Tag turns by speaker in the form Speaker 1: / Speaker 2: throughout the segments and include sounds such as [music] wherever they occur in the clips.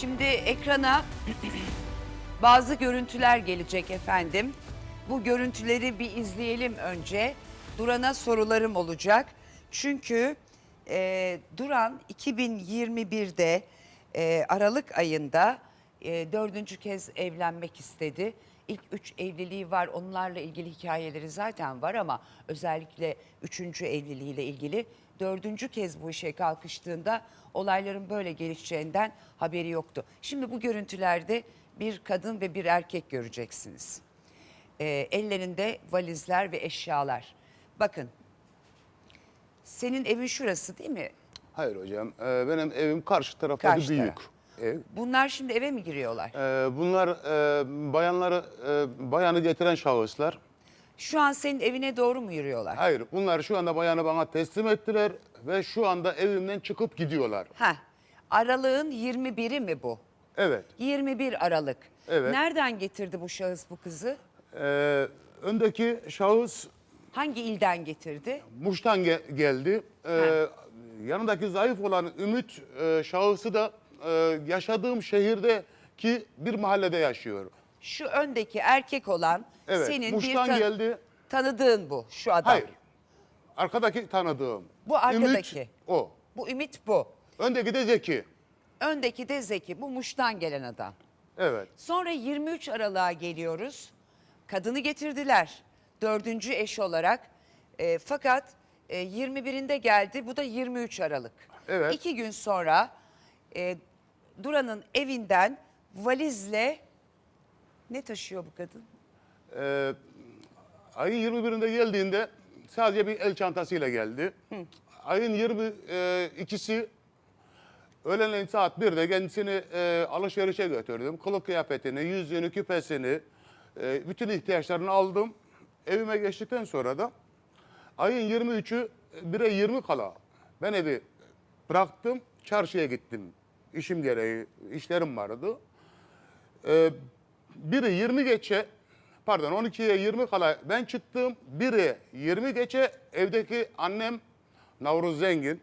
Speaker 1: Şimdi ekrana [clears throat] bazı görüntüler gelecek efendim. Bu görüntüleri bir izleyelim önce. Duran'a sorularım olacak. Çünkü e, Duran 2021'de e, Aralık ayında e, dördüncü kez evlenmek istedi. İlk üç evliliği var onlarla ilgili hikayeleri zaten var ama özellikle üçüncü evliliğiyle ilgili dördüncü kez bu işe kalkıştığında olayların böyle gelişeceğinden haberi yoktu. Şimdi bu görüntülerde bir kadın ve bir erkek göreceksiniz. E, ellerinde valizler ve eşyalar. Bakın senin evin şurası değil mi?
Speaker 2: Hayır hocam. Ee, benim evim karşı tarafta
Speaker 1: Karşı
Speaker 2: büyük
Speaker 1: taraf.
Speaker 2: ev.
Speaker 1: Bunlar şimdi eve mi giriyorlar?
Speaker 2: Ee, bunlar e, bayanları e, bayanı getiren şahıslar.
Speaker 1: Şu an senin evine doğru mu yürüyorlar?
Speaker 2: Hayır, bunlar şu anda bayanı bana teslim ettiler ve şu anda evimden çıkıp gidiyorlar.
Speaker 1: Heh. Aralığın 21'i mi bu?
Speaker 2: Evet.
Speaker 1: 21 Aralık.
Speaker 2: Evet.
Speaker 1: Nereden getirdi bu şahıs bu kızı?
Speaker 2: Ee, öndeki şahıs
Speaker 1: Hangi ilden getirdi?
Speaker 2: Muş'tan ge- geldi. Ee, yanındaki zayıf olan Ümit e, şahısı da e, yaşadığım şehirdeki bir mahallede yaşıyor.
Speaker 1: Şu öndeki erkek olan
Speaker 2: Evet,
Speaker 1: senin
Speaker 2: Muş'tan
Speaker 1: bir ta-
Speaker 2: geldi.
Speaker 1: tanıdığın bu şu adam.
Speaker 2: Hayır. Arkadaki tanıdığım.
Speaker 1: Bu arkadaki.
Speaker 2: Ümit o.
Speaker 1: Bu Ümit bu.
Speaker 2: Öndeki de Zeki.
Speaker 1: Öndeki de Zeki. Bu Muş'tan gelen adam.
Speaker 2: Evet.
Speaker 1: Sonra 23 Aralık'a geliyoruz. Kadını getirdiler. Dördüncü eş olarak. E, fakat e, 21'inde geldi. Bu da 23 Aralık.
Speaker 2: Evet.
Speaker 1: İki gün sonra e, Duran'ın evinden valizle ne taşıyor bu kadın?
Speaker 2: Ee, ayın 21'inde geldiğinde sadece bir el çantasıyla geldi. Ayın 22'si öğlenleyin saat 1'de kendisini e, alışverişe götürdüm. Kılık kıyafetini, yüzüğünü, küpesini, e, bütün ihtiyaçlarını aldım. Evime geçtikten sonra da ayın 23'ü 1'e 20 kala ben evi bıraktım, çarşıya gittim. İşim gereği, işlerim vardı. Ee, biri 20 geçe pardon 12'ye 20 kala ben çıktım. Biri 20 geçe evdeki annem Navruz Zengin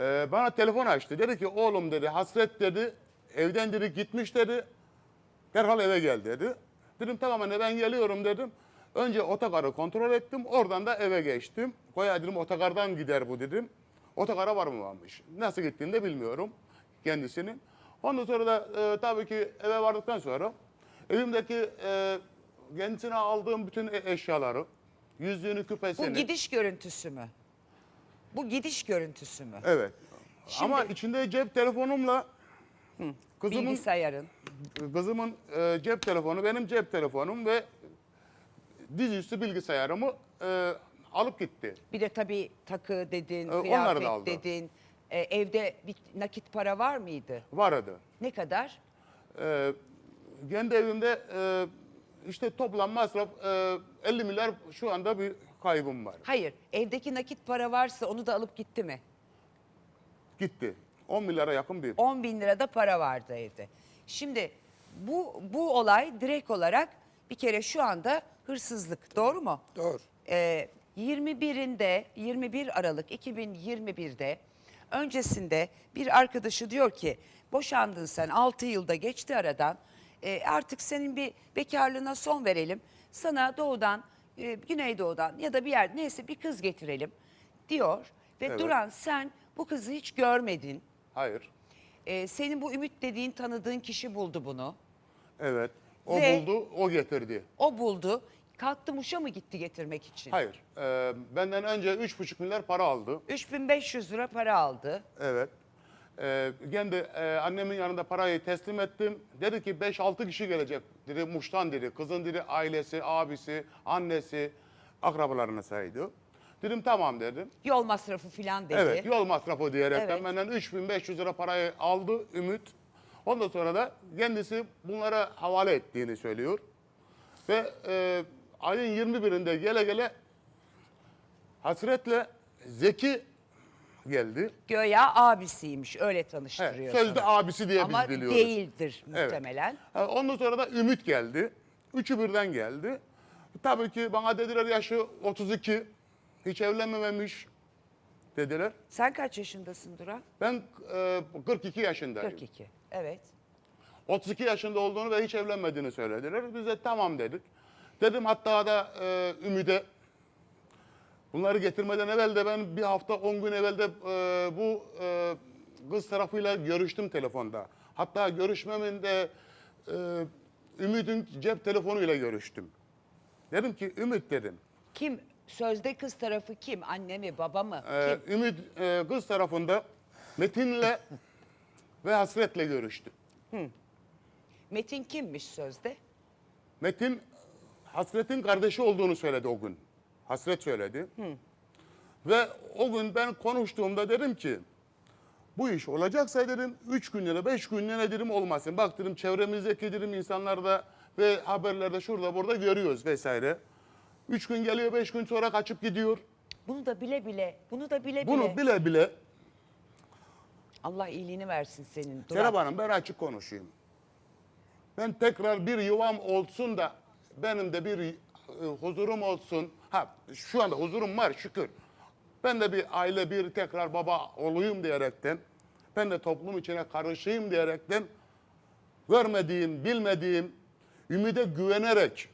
Speaker 2: e, bana telefon açtı. Dedi ki oğlum dedi hasret dedi evden dedi gitmiş dedi. Derhal eve gel dedi. Dedim tamam anne ben geliyorum dedim. Önce otogarı kontrol ettim. Oradan da eve geçtim. Koya dedim otogardan gider bu dedim. Otogara var mı varmış. Nasıl gittiğini de bilmiyorum kendisinin. Ondan sonra da e, tabii ki eve vardıktan sonra evimdeki e, kendisine aldığım bütün e- eşyaları, yüzüğünü,
Speaker 1: Bu
Speaker 2: küpesini.
Speaker 1: gidiş görüntüsü mü? Bu gidiş görüntüsü mü?
Speaker 2: Evet.
Speaker 1: Şimdi-
Speaker 2: Ama içinde cep telefonumla kızımın
Speaker 1: Bilgisayarın.
Speaker 2: kızımın e, cep telefonu benim cep telefonum ve dizüstü bilgisayarımı e, alıp gitti.
Speaker 1: Bir de tabii takı dedin,
Speaker 2: onları
Speaker 1: kıyafet
Speaker 2: aldı.
Speaker 1: dedin. Ee, evde bir nakit para var mıydı?
Speaker 2: Vardı.
Speaker 1: Ne kadar?
Speaker 2: E, kendi evimde e, işte toplam masraf e, 50 milyar şu anda bir kaybım var.
Speaker 1: Hayır, evdeki nakit para varsa onu da alıp gitti mi?
Speaker 2: Gitti. 10 milyara yakın bir
Speaker 1: 10 bin lirada para vardı evde. Şimdi bu, bu olay direkt olarak bir kere şu anda hırsızlık, doğru mu?
Speaker 3: Doğru.
Speaker 1: Ee, 21'inde 21 Aralık 2021'de öncesinde bir arkadaşı diyor ki boşandın sen 6 yılda geçti aradan Ee, artık senin bir bekarlığına son verelim sana doğudan e, güneydoğudan ya da bir yer neyse bir kız getirelim diyor ve
Speaker 2: Evet.
Speaker 1: Duran sen bu kızı hiç görmedin.
Speaker 2: Hayır.
Speaker 1: Ee, senin bu Ümit dediğin tanıdığın kişi buldu bunu.
Speaker 2: Evet. O
Speaker 1: Ve-
Speaker 2: buldu, o getirdi.
Speaker 1: O buldu. Kalktı Muş'a mı gitti getirmek için?
Speaker 2: Hayır. e, benden önce 3,5 milyar para aldı.
Speaker 1: 3500 lira para aldı.
Speaker 2: Evet. E, kendi e, annemin yanında parayı teslim ettim. Dedi ki 5-6 kişi gelecek. Dedi Muş'tan dedi. Kızın dedi ailesi, abisi, annesi, akrabalarına saydı. Dedim tamam dedim.
Speaker 1: Yol masrafı filan dedi.
Speaker 2: Evet yol masrafı diyerekten
Speaker 1: Evet.
Speaker 2: benden 3500 lira parayı aldı Ümit. Ondan sonra da kendisi bunlara havale ettiğini söylüyor. Ve e, ayın 21'inde gele gele hasretle Zeki geldi.
Speaker 1: Göya abisiymiş öyle tanıştırıyor.
Speaker 2: Evet, sözde
Speaker 1: sana.
Speaker 2: abisi diye
Speaker 1: Ama
Speaker 2: biz biliyoruz.
Speaker 1: değildir
Speaker 2: Evet.
Speaker 1: muhtemelen.
Speaker 2: Ha, Ondan sonra da Ümit geldi. Üçü birden geldi. Tabii ki bana dediler yaşı 32. Hiç evlenmemiş. dediler.
Speaker 1: Sen kaç yaşındasın Duran?
Speaker 2: Ben e, 42 yaşındayım.
Speaker 1: 42. Evet.
Speaker 2: 32 yaşında olduğunu ve hiç evlenmediğini söylediler. Biz de tamam dedik. Dedim hatta da e, Ümit'e bunları getirmeden evvel de ben bir hafta 10 gün evvel de e, bu e, kız tarafıyla görüştüm telefonda. Hatta görüşmemin de e, Ümit'in cep telefonuyla görüştüm. Dedim ki Ümit dedim.
Speaker 1: Kim? Sözde kız tarafı kim? Anne mi, baba mı?
Speaker 2: e,
Speaker 1: kim?
Speaker 2: Ümit e, kız tarafında Metin'le [laughs] ve Hasret'le görüştü.
Speaker 1: Metin kimmiş sözde?
Speaker 2: Metin Hasret'in kardeşi olduğunu söyledi o gün. Hasret söyledi. Ve o gün ben konuştuğumda dedim ki bu iş olacaksa dedim 3 günlere 5 günlere dedim olmasın. Bak dedim çevremizdeki dedim insanlarda ve haberlerde şurada burada görüyoruz vesaire. 3 gün geliyor 5 gün sonra kaçıp gidiyor.
Speaker 1: Bunu da bile bile, bunu da bile
Speaker 2: Bunu
Speaker 1: bile.
Speaker 2: bile bile
Speaker 1: Allah iyiliğini versin senin. Duran.
Speaker 2: Serap Hanım ben açık konuşayım. Ben tekrar bir yuvam olsun da benim de bir e, huzurum olsun. Ha şu anda huzurum var şükür. Ben de bir aile bir tekrar baba olayım diyerekten ben de toplum içine karışayım diyerekten görmediğim, bilmediğim, ümide güvenerek,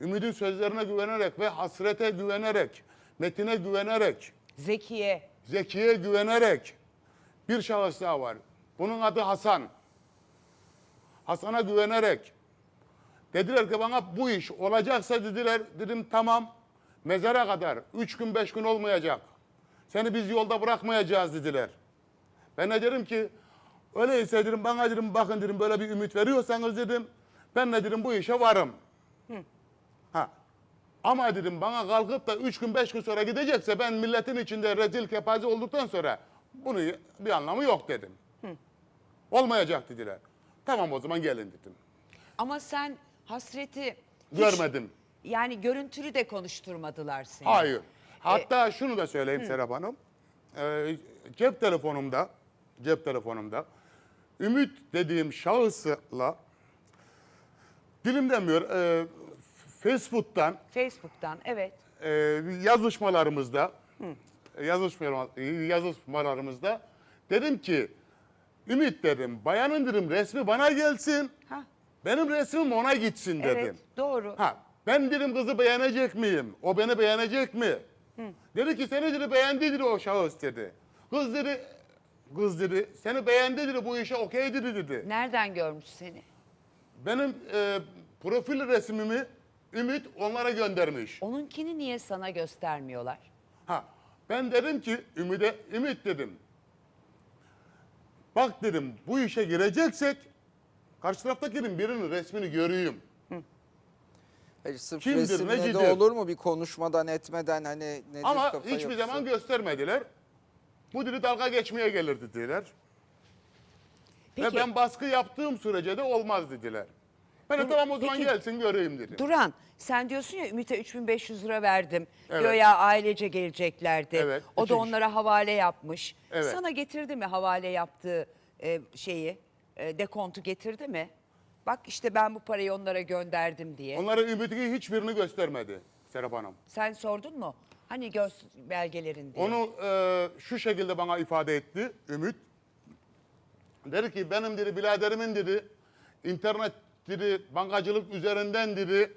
Speaker 2: ümidin sözlerine güvenerek ve hasrete güvenerek, metine güvenerek,
Speaker 1: Zekiye.
Speaker 2: Zeki'ye güvenerek bir şahıs daha var. Bunun adı Hasan. Hasan'a güvenerek dediler ki bana bu iş olacaksa dediler dedim tamam mezara kadar üç gün beş gün olmayacak. Seni biz yolda bırakmayacağız dediler. Ben de dedim ki öyleyse dedim bana dedim bakın dedim böyle bir ümit veriyorsanız dedim ben de dedim bu işe varım. Ha. Ama dedim bana kalkıp da üç gün beş gün sonra gidecekse ben milletin içinde rezil kepaze olduktan sonra bunu bir anlamı yok dedim. Olmayacak dediler. Tamam o zaman gelin dedim.
Speaker 1: Ama sen hasreti hiç-
Speaker 2: Görmedim.
Speaker 1: Yani görüntülü de konuşturmadılar seni.
Speaker 2: Hayır. Hatta şunu da söyleyeyim Serap Hanım. Ee, cep telefonumda, cep telefonumda Ümit dediğim şahısla dilim demiyor, e, Facebook'tan
Speaker 1: Facebook'tan evet.
Speaker 2: e, yazışmalarımızda yazışma, yazışmalarımızda dedim ki Ümit dedim bayanın dedim resmi bana gelsin.
Speaker 1: Ha,
Speaker 2: Benim resmim ona gitsin dedim.
Speaker 1: evet doğru.
Speaker 2: Ha, ben dedim kızı beğenecek miyim? O beni beğenecek mi? Dedi ki seni dedi beğendi dedi o şahıs dedi. Kız dedi, kız dedi seni beğendi dedi bu işe okey dedi dedi.
Speaker 1: Nereden görmüş seni?
Speaker 2: Benim e, profil resmimi Ümit onlara göndermiş.
Speaker 1: Onunkini niye sana göstermiyorlar?
Speaker 2: Ha, ben dedim ki Ümit'e, Ümit dedim. Bak dedim bu işe gireceksek karşı taraftakinin birinin resmini göreyim.
Speaker 3: Hayır, sırf
Speaker 2: Kimdir,
Speaker 3: resimle
Speaker 2: necidir?
Speaker 3: de olur mu bir konuşmadan etmeden hani nedir
Speaker 2: Ama
Speaker 3: kafa
Speaker 2: hiçbir
Speaker 3: yapısı?
Speaker 2: zaman göstermediler. Bu dili dalga geçmeye gelir dediler.
Speaker 1: Peki
Speaker 2: Ve ben baskı yaptığım sürece de olmaz dediler. Ben de tamam o zaman
Speaker 1: peki-
Speaker 2: gelsin göreyim dedim.
Speaker 1: Duran sen diyorsun ya Ümit'e 3500 lira verdim.
Speaker 2: Evet.
Speaker 1: Diyor ya ailece geleceklerdi.
Speaker 2: Evet,
Speaker 1: O da onlara havale yapmış.
Speaker 2: Evet.
Speaker 1: Sana getirdi mi havale yaptığı e, şeyi? E, dekontu getirdi mi? Bak işte ben bu parayı onlara gönderdim diye.
Speaker 2: Onlara Ümit'in hiçbirini göstermedi Serap Hanım.
Speaker 1: Sen sordun mu? Hani göz belgelerin diye.
Speaker 2: Onu e, şu şekilde bana ifade etti Ümit. Dedi ki benim dedi biraderimin dedi internet dedi bankacılık üzerinden dedi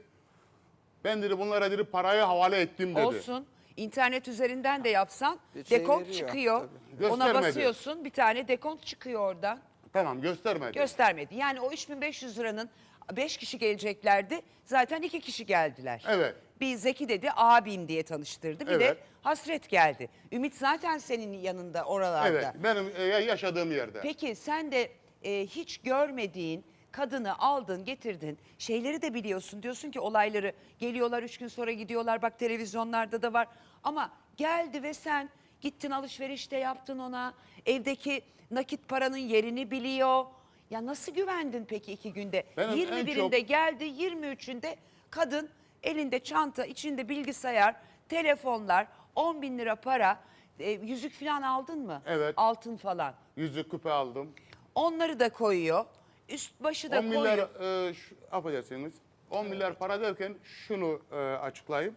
Speaker 2: ben dedi bunlara dedi parayı havale ettim dedi.
Speaker 1: Olsun. İnternet üzerinden de yapsan
Speaker 3: Bir şey
Speaker 1: dekont
Speaker 3: veriyor,
Speaker 1: çıkıyor.
Speaker 2: tabii.
Speaker 1: Ona
Speaker 2: Göstermedi.
Speaker 1: basıyorsun bir tane dekont çıkıyor oradan.
Speaker 2: Tamam göstermedi.
Speaker 1: Göstermedi. Yani o 3500 liranın 5 kişi geleceklerdi. Zaten 2 kişi geldiler.
Speaker 2: Evet.
Speaker 1: Bir Zeki dedi abim diye tanıştırdı. Bir de
Speaker 2: Evet.
Speaker 1: Hasret geldi. Ümit zaten senin yanında oralarda.
Speaker 2: evet benim e, yaşadığım yerde.
Speaker 1: Peki sen de e, hiç görmediğin kadını aldın getirdin şeyleri de biliyorsun diyorsun ki olayları geliyorlar üç gün sonra gidiyorlar bak televizyonlarda da var ama geldi ve sen gittin alışverişte yaptın ona evdeki nakit paranın yerini biliyor ya nasıl güvendin peki iki günde
Speaker 2: Benim en
Speaker 1: 21'inde
Speaker 2: çok-
Speaker 1: geldi 23'ünde kadın elinde çanta içinde bilgisayar telefonlar 10 bin lira para e, yüzük falan aldın mı?
Speaker 2: Evet.
Speaker 1: Altın falan.
Speaker 2: Yüzük küpe aldım.
Speaker 1: Onları da koyuyor. Üst başı da
Speaker 2: 10 milyar,
Speaker 1: koyuyor.
Speaker 2: e, şu, affedersiniz, 10 milyar para derken şunu e, açıklayayım.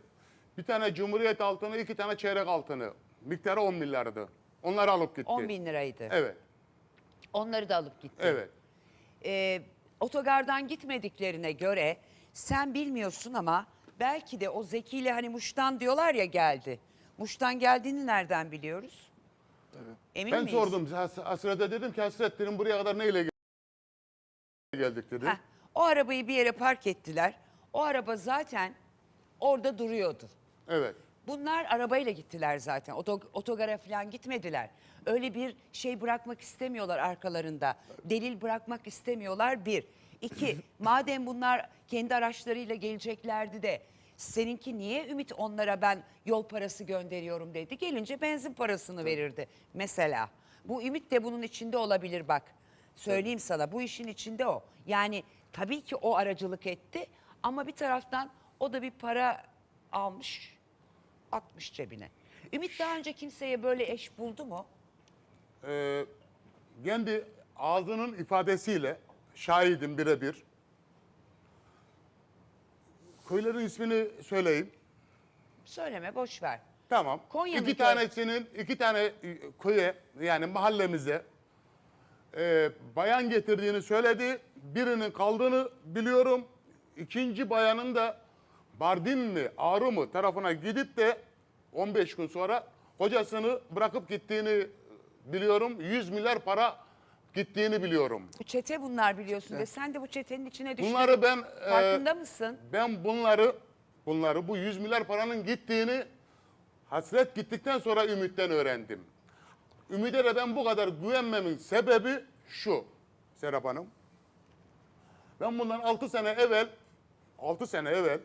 Speaker 2: Bir tane Cumhuriyet altını, iki tane çeyrek altını Miktarı 10 milyardı. Onları alıp gitti.
Speaker 1: 10 bin liraydı.
Speaker 2: Evet.
Speaker 1: Onları da alıp gitti.
Speaker 2: Evet.
Speaker 1: Ee, otogardan gitmediklerine göre sen bilmiyorsun ama belki de o Zeki ile hani Muş'tan diyorlar ya geldi. Muş'tan geldiğini nereden biliyoruz? Emin
Speaker 2: Ben
Speaker 1: miyiz?
Speaker 2: sordum Has- Hasret'e dedim ki Hasret dedim buraya kadar neyle gel- geldik dedim.
Speaker 1: Heh, o arabayı bir yere park ettiler. O araba zaten orada duruyordu.
Speaker 2: Evet.
Speaker 1: Bunlar arabayla gittiler zaten. Oto, otogara falan gitmediler. Öyle bir şey bırakmak istemiyorlar arkalarında. Delil bırakmak istemiyorlar bir. İki, [laughs] madem bunlar kendi araçlarıyla geleceklerdi de seninki niye Ümit onlara ben yol parası gönderiyorum dedi. Gelince benzin parasını verirdi mesela. Bu Ümit de bunun içinde olabilir bak. Söyleyeyim sana bu işin içinde o. Yani tabii ki o aracılık etti ama bir taraftan o da bir para almış atmış cebine. Ümit daha önce kimseye böyle eş buldu mu?
Speaker 2: Ee, kendi ağzının ifadesiyle şahidim birebir. Köylerin ismini söyleyeyim.
Speaker 1: Söyleme boş ver.
Speaker 2: Tamam.
Speaker 1: Konya'nın
Speaker 2: iki tanesinin iki tane e, köye yani mahallemize e, bayan getirdiğini söyledi. Birinin kaldığını biliyorum. İkinci bayanın da Bardin mi Ağrı mı tarafına gidip de 15 gün sonra kocasını bırakıp gittiğini biliyorum. 100 milyar para gittiğini biliyorum.
Speaker 1: Bu çete bunlar biliyorsun ve sen de bu çetenin içine düştün.
Speaker 2: Bunları ben e,
Speaker 1: Farkında mısın?
Speaker 2: ben bunları bunları bu 100 milyar paranın gittiğini hasret gittikten sonra Ümit'ten öğrendim. Ümit'e de ben bu kadar güvenmemin sebebi şu Serap Hanım. Ben bundan 6 sene evvel 6 sene evvel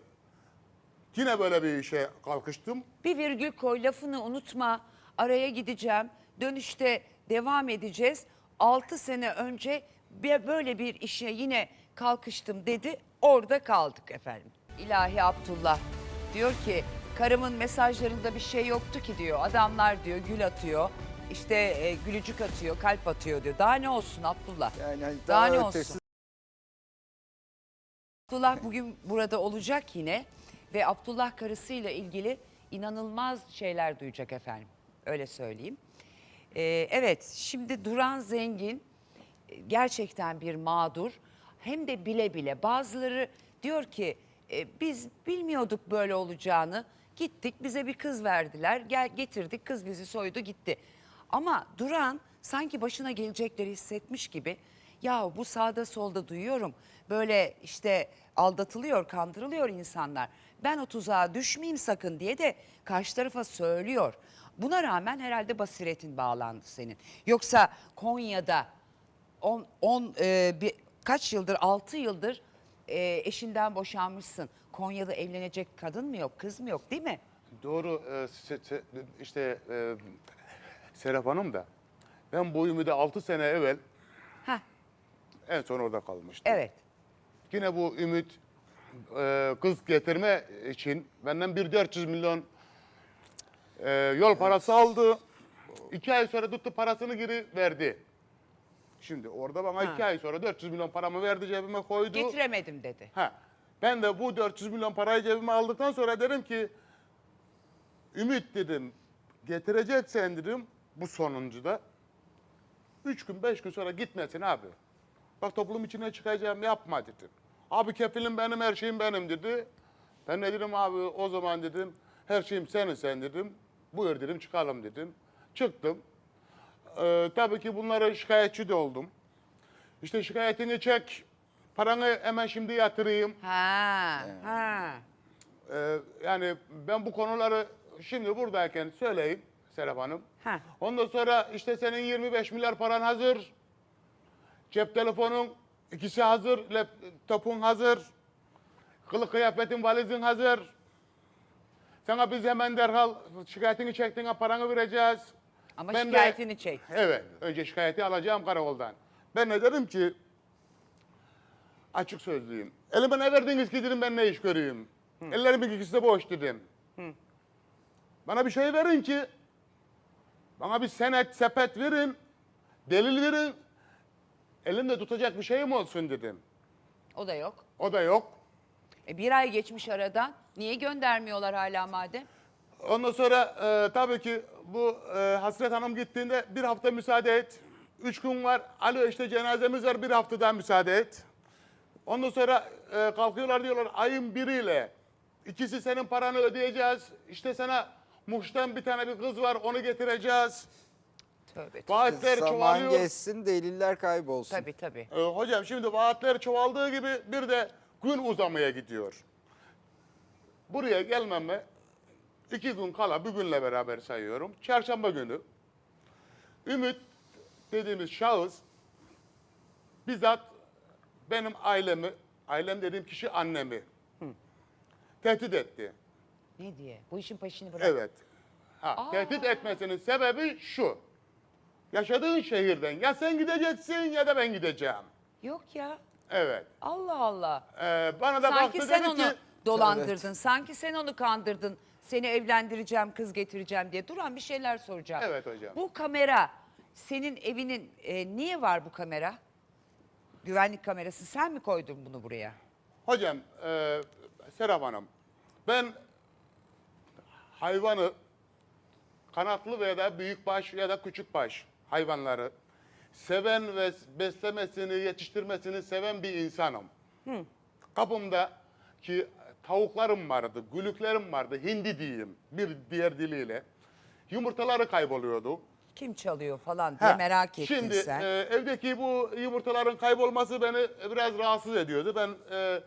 Speaker 2: yine böyle bir işe kalkıştım.
Speaker 1: Bir virgül koy lafını unutma. Araya gideceğim. Dönüşte devam edeceğiz. 6 sene önce böyle bir işe yine kalkıştım dedi. Orada kaldık efendim. İlahi Abdullah diyor ki karımın mesajlarında bir şey yoktu ki diyor. Adamlar diyor gül atıyor. İşte e, gülücük atıyor, kalp atıyor diyor. Daha ne olsun Abdullah?
Speaker 3: Yani hani
Speaker 1: Daha
Speaker 3: daha,
Speaker 1: ne
Speaker 3: ötesi
Speaker 1: olsun? Abdullah bugün burada olacak yine ve Abdullah karısıyla ilgili inanılmaz şeyler duyacak efendim. Öyle söyleyeyim. Ee, evet şimdi Duran Zengin e, gerçekten bir mağdur. Hem de bile bile. Bazıları diyor ki e, biz bilmiyorduk böyle olacağını. Gittik bize bir kız verdiler. Gel getirdik kız bizi soydu gitti. Ama Duran sanki başına gelecekleri hissetmiş gibi ya bu sağda solda duyuyorum. Böyle işte aldatılıyor kandırılıyor insanlar. Ben o tuzağa düşmeyeyim sakın. diye de karşı tarafa söylüyor. Buna rağmen herhalde basiretin bağlandı senin. Yoksa Konya'da 10 10 bir kaç yıldır 6 yıldır e, eşinden boşanmışsın. Konya'da evlenecek kadın mı yok, kız mı yok değil mi?
Speaker 2: Doğru e, se- se- işte e, Serap Hanım da ben bu Ümit'e 6 sene evvel
Speaker 1: Heh,
Speaker 2: en son orada kalmıştım.
Speaker 1: evet.
Speaker 2: Yine bu Ümit e, kız getirme için benden bir 400 milyon e, yol parası aldı. İki ay sonra tuttu parasını geri verdi. Şimdi orada bana
Speaker 1: Ha.
Speaker 2: iki ay sonra 400 milyon paramı verdi cebime koydu.
Speaker 1: Getiremedim dedi.
Speaker 2: Ha. Ben de bu 400 milyon parayı cebime aldıktan sonra dedim ki Ümit dedim getireceksen dedim bu sonuncuda. Üç gün beş gün sonra gitmesin abi. Bak toplum içine çıkacağım yapma dedim. Abi kefilim benim her şeyim benim dedi. Ben de dedim abi o zaman dedim her şeyim senin sen dedim. Buyur dedim çıkalım dedim. Çıktım. Ee, tabii ki bunlara şikayetçi de oldum. İşte şikayetini çek. Paranı hemen şimdi yatırayım.
Speaker 1: Ha, ha.
Speaker 2: Ee, yani ben bu konuları şimdi buradayken söyleyeyim Serap Hanım.
Speaker 1: Ha.
Speaker 2: Ondan sonra işte senin 25 milyar paran hazır. Cep telefonun ikisi hazır. Laptopun hazır. Kılık kıyafetin valizin hazır. Sana biz hemen derhal şikayetini çektiğine paranı vereceğiz.
Speaker 1: Ama
Speaker 2: Ben de-
Speaker 1: şikayetini çek.
Speaker 2: Evet. Önce şikayeti alacağım karakoldan. Ben ne dedim ki açık sözlüyüm. Elime ne verdiniz ki dedim ben ne iş göreyim. Ellerimin ikisi de boş dedim. Bana bir şey verin ki bana bir senet, sepet verin. Delil verin. Elimde tutacak bir şeyim olsun dedim.
Speaker 1: O da yok.
Speaker 2: O da yok.
Speaker 1: E, bir ay geçmiş aradan. Niye göndermiyorlar hala madem?
Speaker 2: Ondan sonra e, tabii ki bu e, Hasret Hanım gittiğinde bir hafta müsaade et. Üç gün var. Alo işte cenazemiz var bir haftadan müsaade et. Ondan sonra e, kalkıyorlar diyorlar ayın biriyle ikisi senin paranı ödeyeceğiz. İşte sana Muş'tan bir tane bir kız var onu getireceğiz.
Speaker 1: Tövbe tövbe.
Speaker 2: Vaatler
Speaker 3: Zaman
Speaker 2: çoğalıyor.
Speaker 3: geçsin deliller kaybolsun.
Speaker 1: Tabii tabii.
Speaker 2: E, hocam şimdi vaatler çoğaldığı gibi bir de gün uzamaya gidiyor. Buraya gelmeme iki gün kala bir günle beraber sayıyorum. Çarşamba günü Ümit dediğimiz şahıs bizzat benim ailemi, ailem dediğim kişi annemi tehdit etti.
Speaker 1: Ne diye? Bu işin peşini bırak.
Speaker 2: Evet. Ha, tehdit etmesinin sebebi şu. Yaşadığın şehirden ya sen gideceksin ya da ben gideceğim.
Speaker 1: Yok ya.
Speaker 2: Evet.
Speaker 1: Allah Allah.
Speaker 2: Ee, bana da
Speaker 1: Sanki
Speaker 2: baktı
Speaker 1: sen
Speaker 2: dedi
Speaker 1: onu
Speaker 2: ki
Speaker 1: dolandırdın. Sanki sen onu kandırdın. Seni evlendireceğim, kız getireceğim diye. Duran bir şeyler soracağım.
Speaker 2: Evet hocam.
Speaker 1: Bu kamera senin evinin e, niye var bu kamera? Güvenlik kamerası sen mi koydun bunu buraya?
Speaker 2: hocam e, Serap Hanım ben hayvanı kanatlı veya da büyükbaş ya da küçükbaş hayvanları seven ve beslemesini, yetiştirmesini seven bir insanım. Kapımda ki tavuklarım vardı, gülüklerim vardı, hindi diyeyim bir diğer diliyle. Yumurtaları kayboluyordu.
Speaker 1: Kim çalıyor falan diye
Speaker 2: Ha,
Speaker 1: merak ettin
Speaker 2: Şimdi
Speaker 1: sen.
Speaker 2: e, evdeki bu yumurtaların kaybolması beni biraz rahatsız ediyordu. Ben e,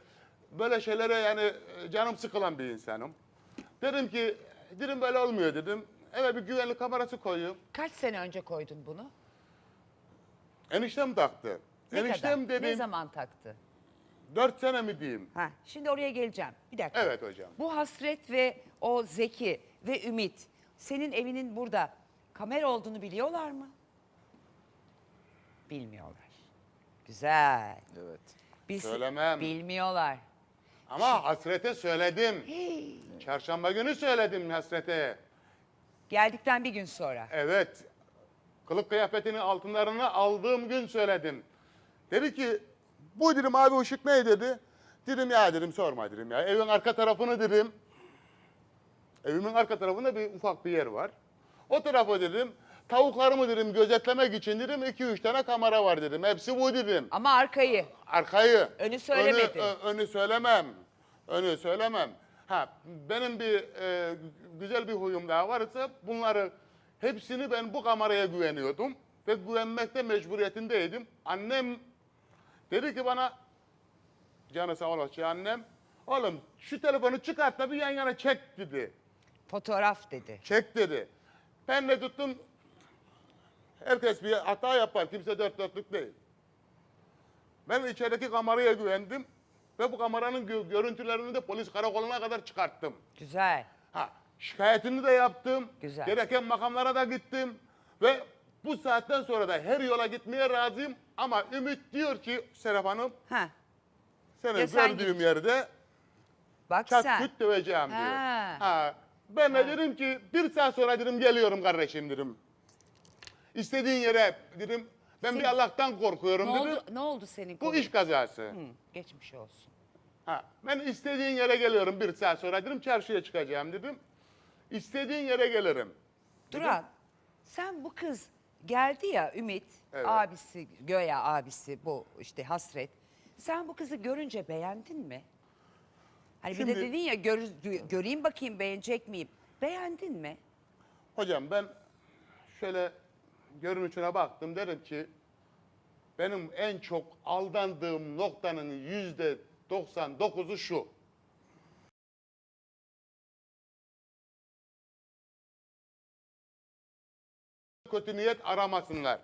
Speaker 2: böyle şeylere yani e, canım sıkılan bir insanım. Dedim ki dedim böyle olmuyor dedim. Eve bir güvenlik kamerası koyayım.
Speaker 1: Kaç sene önce koydun bunu?
Speaker 2: Eniştem taktı.
Speaker 1: Ne
Speaker 2: Eniştem
Speaker 1: kadar? Ne
Speaker 2: dedim
Speaker 1: zaman taktı?
Speaker 2: 4 sene mi diyeyim?
Speaker 1: Ha, şimdi oraya geleceğim. Bir dakika.
Speaker 2: Evet hocam.
Speaker 1: Bu hasret ve o Zeki ve Ümit senin evinin burada kamera olduğunu biliyorlar mı? Bilmiyorlar. Güzel.
Speaker 3: Evet.
Speaker 1: Biz
Speaker 2: Söylemem.
Speaker 1: Bilmiyorlar.
Speaker 2: Ama hasrete söyledim. Çarşamba günü söyledim hasrete.
Speaker 1: Geldikten bir gün sonra.
Speaker 2: Evet. Kılık kıyafetinin altınlarını aldığım gün söyledim. Dedi ki bu dedim abi ışık ne dedi. Dedim ya dedim sorma dedim ya. Evin arka tarafını dedim. Evimin arka tarafında bir ufak bir yer var. O tarafa dedim. Tavuklarımı dedim gözetlemek için dedim 2-3 tane kamera var dedim. Hepsi bu dedim.
Speaker 1: Ama arkayı.
Speaker 2: Arkayı.
Speaker 1: Önü söylemedi.
Speaker 2: Önü, önü söylemem. Önü söylemem. Ha benim bir e, güzel bir huyum daha varsa bunları hepsini ben bu kameraya güveniyordum ve güvenmekte mecburiyetindeydim. Annem dedi ki bana canı sağ olasın annem oğlum şu telefonu çıkart da bir yan yana çek dedi.
Speaker 1: Fotoğraf dedi.
Speaker 2: Çek dedi. Ben de tuttum. Herkes bir hata yapar. Kimse dört dörtlük değil. Ben içerideki kameraya güvendim. Ve bu kameranın gö- görüntülerini de polis karakoluna kadar çıkarttım.
Speaker 1: Güzel.
Speaker 2: Şikayetini de yaptım.
Speaker 1: Güzel.
Speaker 2: Gereken makamlara da gittim. Ve bu saatten sonra da her yola gitmeye razıyım. Ama Ümit diyor ki Serap Hanım
Speaker 1: Ha.
Speaker 2: seni
Speaker 1: Ya sen
Speaker 2: gördüğüm
Speaker 1: git.
Speaker 2: yerde
Speaker 1: Bak
Speaker 2: çat
Speaker 1: sen.
Speaker 2: küt döveceğim diyor.
Speaker 1: Ha.
Speaker 2: Ha. Ben de dedim ki bir saat sonra dedim geliyorum kardeşim dedim. İstediğin yere dedim ben bir Allah'tan korkuyorum
Speaker 1: Ne
Speaker 2: dedim.
Speaker 1: oldu, ne oldu senin
Speaker 2: Bu
Speaker 1: kolun?
Speaker 2: iş kazası.
Speaker 1: Hı, geçmiş olsun.
Speaker 2: Ha. Ben istediğin yere geliyorum bir saat sonra dedim çarşıya çıkacağım dedim. İstediğin yere gelirim.
Speaker 1: Duran, sen bu kız geldi ya Ümit,
Speaker 2: Evet.
Speaker 1: abisi, Göya abisi bu işte Hasret. Sen bu kızı görünce beğendin mi? Hani bir de
Speaker 2: Şimdi-
Speaker 1: dedin ya gör, göreyim bakayım beğenecek miyim? Beğendin mi?
Speaker 2: Hocam ben şöyle görünüşüne baktım dedim ki benim en çok aldandığım noktanın yüzde 99'u şu. Kötü niyet aramasınlar.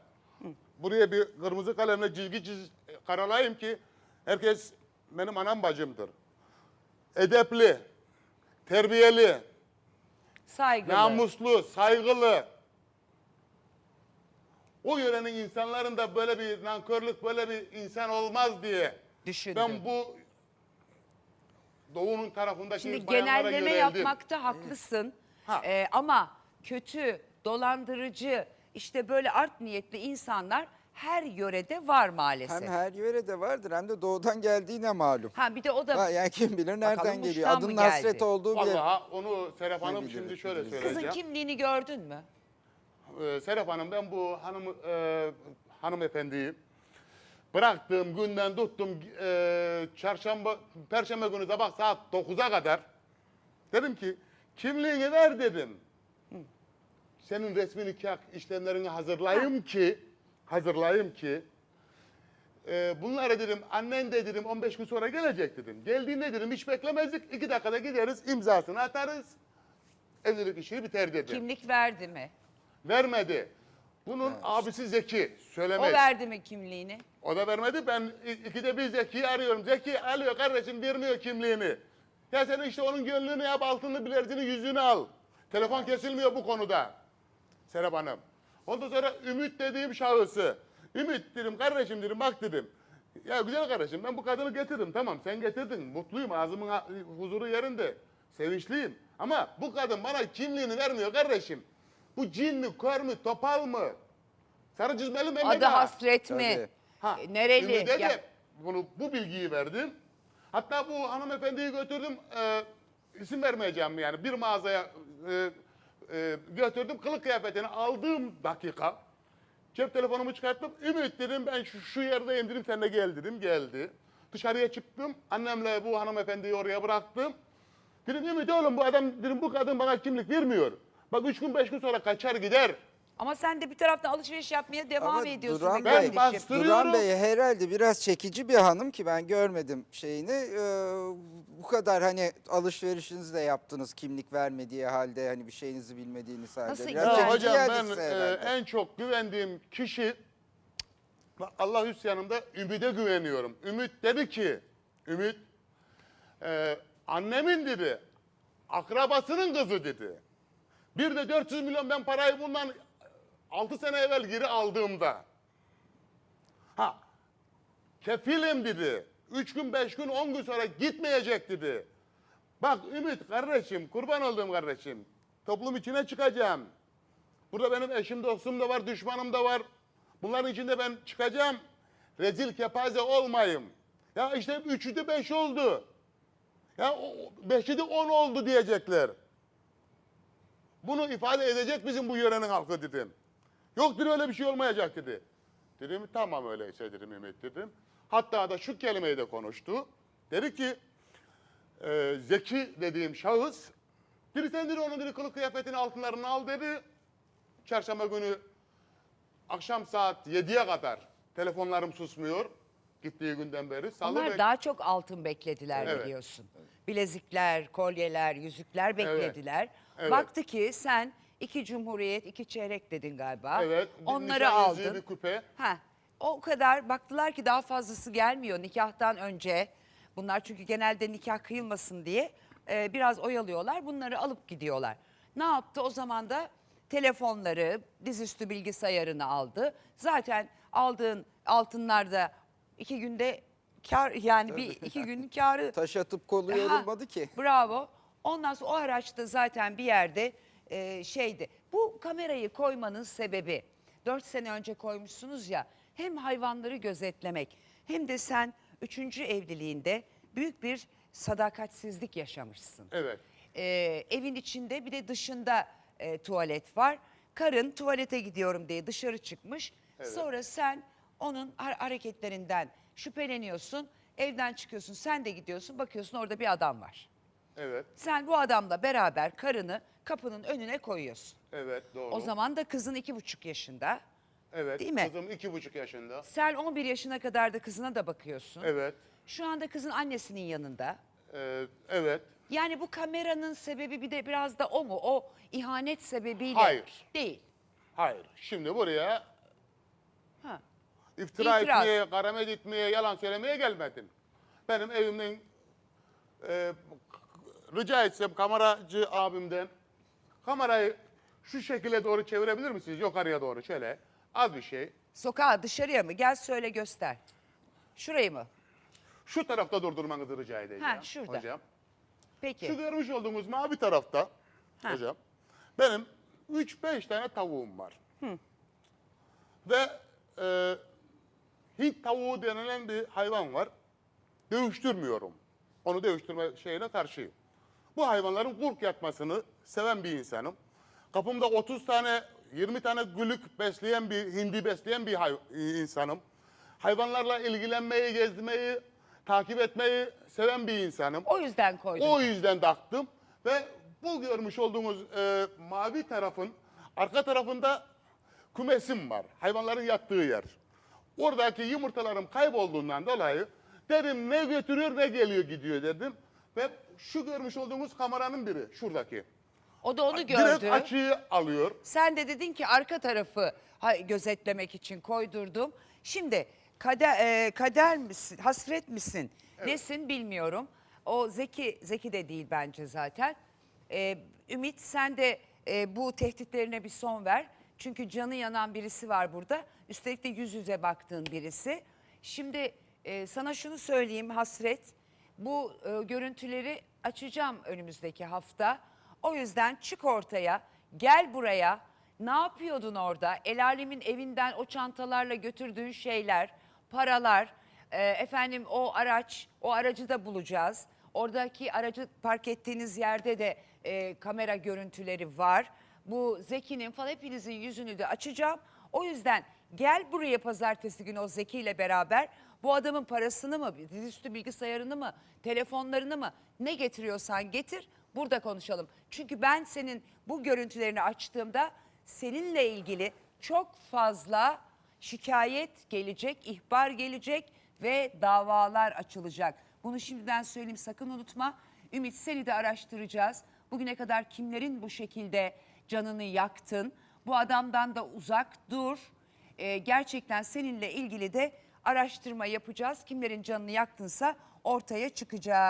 Speaker 2: Buraya bir kırmızı kalemle çizgi çiz karalayayım ki herkes benim anam bacımdır. Edepli, terbiyeli,
Speaker 1: Saygılı.
Speaker 2: namuslu, saygılı. O yörenin insanların da böyle bir nankörlük, böyle bir insan olmaz diye.
Speaker 1: Düşündüm.
Speaker 2: Ben bu doğunun tarafındaki
Speaker 1: Şimdi genelleme
Speaker 2: yöneldim.
Speaker 1: yapmakta haklısın.
Speaker 2: Ha.
Speaker 1: Ee, ama kötü, dolandırıcı, işte böyle art niyetli insanlar her yörede var maalesef.
Speaker 3: Hem her yörede vardır hem de doğudan geldiğine malum.
Speaker 1: Ha bir de o da
Speaker 3: Ha, yani kim bilir nereden
Speaker 1: Bakalım
Speaker 3: geliyor.
Speaker 1: Muş'tan mı
Speaker 3: Adının
Speaker 1: geldi?
Speaker 3: hasret olduğu bile.
Speaker 2: Vallahi onu Serap Hanım şimdi şöyle söyleyeceğim.
Speaker 1: kızın kimliğini gördün mü?
Speaker 2: Ee, Serap Hanım ben bu hanım e, hanımefendiyi bıraktığım günden tuttum e, çarşamba perşembe günü sabah saat 9'a kadar dedim ki kimliğini ver dedim. Senin resmi nikah işlemlerini hazırlayayım ki hazırlayayım ki e, bunları dedim annen de dedim 15 gün sonra gelecek dedim. Geldiğinde dedim hiç beklemezdik. iki dakikada gideriz imzasını atarız. Evlilik işi biter dedim.
Speaker 1: Kimlik verdi mi?
Speaker 2: Vermedi. Bunun abisi Zeki
Speaker 1: O
Speaker 2: söylemez.
Speaker 1: verdi mi kimliğini?
Speaker 2: O da vermedi. Ben i- ikide bir Zeki'yi arıyorum. Zeki alıyor kardeşim vermiyor kimliğini. Ya sen işte onun gönlünü yap, altını bilerzini, yüzünü al. Telefon kesilmiyor bu konuda. Serap Hanım. Ondan sonra Ümit dediğim şahısı. Ümit dedim kardeşim dedim bak dedim. Ya güzel kardeşim ben bu kadını getirdim tamam sen getirdin. Mutluyum ağzımın huzuru yerinde. Sevinçliyim. Ama bu kadın bana kimliğini vermiyor kardeşim. Bu cin mi, kör mü, topal mı? Sarı çizmeli mi?
Speaker 1: Adı hasret mi?
Speaker 3: Tabii.
Speaker 2: Ha,
Speaker 1: E, Nereli?
Speaker 2: Ümit'e de bunu, bu bilgiyi verdim. Hatta bu hanımefendiyi götürdüm, e, isim vermeyeceğim yani bir mağazaya e, e, götürdüm. Kılık kıyafetini aldığım dakika cep telefonumu çıkarttım. Ümit dedim ben şu, şu yerdeyim dedim sen de gel dedim geldi. Dışarıya çıktım annemle bu hanımefendiyi oraya bıraktım. Dedim Ümit oğlum bu adam dedim bu kadın bana kimlik vermiyor. Bak üç gün beş gün sonra kaçar gider.
Speaker 1: Ama sen de bir taraftan alışveriş yapmaya devam
Speaker 3: Ama
Speaker 1: ediyorsun.
Speaker 3: Duran
Speaker 1: be
Speaker 2: Ben
Speaker 1: kardeşim.
Speaker 3: Duran Bey herhalde biraz çekici bir hanım ki ben görmedim şeyini. Ee, bu kadar hani alışverişinizi de yaptınız kimlik vermediği halde hani bir şeyinizi bilmediğiniz halde.
Speaker 1: Nasıl
Speaker 3: Biraz
Speaker 1: Ya
Speaker 3: çekici
Speaker 2: hocam
Speaker 3: geldi
Speaker 2: ben
Speaker 3: size
Speaker 2: e,
Speaker 3: herhalde.
Speaker 2: en çok güvendiğim kişi Allah üst yanımda Ümit'e güveniyorum. Ümit dedi ki Ümit e, annemin dedi akrabasının kızı dedi. Bir de 400 milyon ben parayı bundan 6 sene evvel geri aldığımda ha kefilim dedi. 3 gün 5 gün 10 gün sonra gitmeyecek dedi. Bak Ümit kardeşim kurban olduğum kardeşim toplum içine çıkacağım. Burada benim eşim dostum da var, düşmanım da var. Bunların içinde ben çıkacağım. Rezil kepaze olmayayım. Ya işte üçü de beş oldu. Ya o- o- beşi de on oldu diyecekler. Bunu ifade edecek bizim bu yörenin halkı dedim. Yoktur öyle bir şey olmayacak dedi. Dedim tamam öyleyse dedim Ümit dedim. Hatta da şu kelimeyi de konuştu. Dedi ki e, Zeki dediğim şahıs Biri sen dedi onun dedi kılık kıyafetini altınlarını al dedi. Çarşamba günü akşam saat 7'ye kadar telefonlarım susmuyor. Gittiği günden beri. Salı
Speaker 1: Onlar
Speaker 2: bek-
Speaker 1: daha çok altın beklediler
Speaker 2: Evet.
Speaker 1: biliyorsun. Bilezikler, kolyeler, yüzükler beklediler.
Speaker 2: Evet.
Speaker 1: Baktı ki sen iki cumhuriyet, iki çeyrek dedin galiba.
Speaker 2: Evet. bir
Speaker 1: Onları aldın.
Speaker 2: Bir küpe.
Speaker 1: Ha, o kadar baktılar ki daha fazlası gelmiyor nikahtan önce. Bunlar çünkü genelde nikah kıyılmasın diye e, biraz oyalıyorlar. Bunları alıp gidiyorlar. Ne yaptı? O zaman da telefonları, dizüstü bilgisayarını aldı. Zaten aldığın altınlar da iki günde kar yani bir iki gün karı
Speaker 3: Taş atıp kolu
Speaker 1: Ha,
Speaker 3: yorulmadı ki.
Speaker 1: Bravo. Ondan sonra o araçta zaten bir yerde e, şeydi. Bu kamerayı koymanın sebebi 4 sene önce koymuşsunuz ya hem hayvanları gözetlemek hem de sen üçüncü evliliğinde büyük bir sadakatsizlik yaşamışsın.
Speaker 2: Evet.
Speaker 1: E, evin içinde bir de dışında e, tuvalet var. Karın tuvalete gidiyorum diye dışarı çıkmış. Sonra sen onun har- hareketlerinden şüpheleniyorsun. Evden çıkıyorsun sen de gidiyorsun bakıyorsun orada bir adam var.
Speaker 2: Evet.
Speaker 1: Sen bu adamla beraber karını kapının önüne koyuyorsun.
Speaker 2: Evet doğru.
Speaker 1: O zaman da kızın iki buçuk yaşında.
Speaker 2: evet.
Speaker 1: değil mi?
Speaker 2: Kızım iki buçuk yaşında.
Speaker 1: Sen 11 yaşına kadar da kızına da bakıyorsun.
Speaker 2: Evet.
Speaker 1: Şu anda kızın annesinin yanında.
Speaker 2: Ee, evet.
Speaker 1: Yani bu kameranın sebebi bir de biraz da o mu? O ihanet sebebiyle
Speaker 2: Hayır.
Speaker 1: değil.
Speaker 2: Hayır. Şimdi buraya
Speaker 1: Ha.
Speaker 2: iftira
Speaker 1: İtiraz.
Speaker 2: etmeye, karamet etmeye, yalan söylemeye gelmedim. Benim evimden e, rica etsem kameracı abimden kamerayı şu şekilde doğru çevirebilir misiniz? Yukarıya doğru şöyle. Az bir şey.
Speaker 1: Sokağa dışarıya mı? Gel söyle göster. Şurayı mı?
Speaker 2: Şu tarafta durdurmanızı rica edeceğim.
Speaker 1: Ha, şurada.
Speaker 2: Hocam.
Speaker 1: Peki.
Speaker 2: Şu görmüş olduğunuz mavi tarafta
Speaker 1: Ha.
Speaker 2: hocam benim 3-5 tane tavuğum var. Ve e, Hint tavuğu denilen bir hayvan var. Dövüştürmüyorum. Onu dövüştürme şeyine karşıyım. Bu hayvanların kurk yatmasını seven bir insanım. Kapımda 30 tane, 20 tane gülük besleyen bir, hindi besleyen bir hay- insanım. Hayvanlarla ilgilenmeyi, gezmeyi, takip etmeyi seven bir insanım.
Speaker 1: O yüzden koydum.
Speaker 2: O yüzden taktım ve bu görmüş olduğumuz e, mavi tarafın arka tarafında kümesim var. Hayvanların yattığı yer. Oradaki yumurtalarım kaybolduğundan dolayı dedim ne götürüyor ne geliyor gidiyor dedim. Ve şu görmüş olduğumuz kameranın biri şuradaki.
Speaker 1: O da onu
Speaker 2: Direkt
Speaker 1: gördü.
Speaker 2: açıyı alıyor.
Speaker 1: Sen de dedin ki arka tarafı gözetlemek için koydurdum. Şimdi kader, e, kader misin, hasret misin, nesin bilmiyorum. O Zeki, Zeki de değil bence zaten. E, Ümit sen de e, bu tehditlerine bir son ver. Çünkü canı yanan birisi var burada. Üstelik de yüz yüze baktığın birisi. Şimdi e, sana şunu söyleyeyim Hasret. Bu e, görüntüleri açacağım önümüzdeki hafta. O yüzden çık ortaya, gel buraya. Ne yapıyordun orada? El alemin evinden o çantalarla götürdüğün şeyler, paralar, e, efendim o araç, o aracı da bulacağız. Oradaki aracı park ettiğiniz yerde de e, kamera görüntüleri var. Bu Zeki'nin falan hepinizin yüzünü de açacağım. O yüzden gel buraya pazartesi günü o Zeki ile beraber bu adamın parasını mı, dizüstü bilgisayarını mı, telefonlarını mı ne getiriyorsan getir burada konuşalım. Çünkü ben senin bu görüntülerini açtığımda seninle ilgili çok fazla şikayet gelecek, ihbar gelecek ve davalar açılacak. Bunu şimdiden söyleyeyim sakın unutma. Ümit seni de araştıracağız. Bugüne kadar kimlerin bu şekilde canını yaktın? Bu adamdan da uzak dur. Ee, gerçekten seninle ilgili de araştırma yapacağız. Kimlerin canını yaktınsa ortaya çıkacak.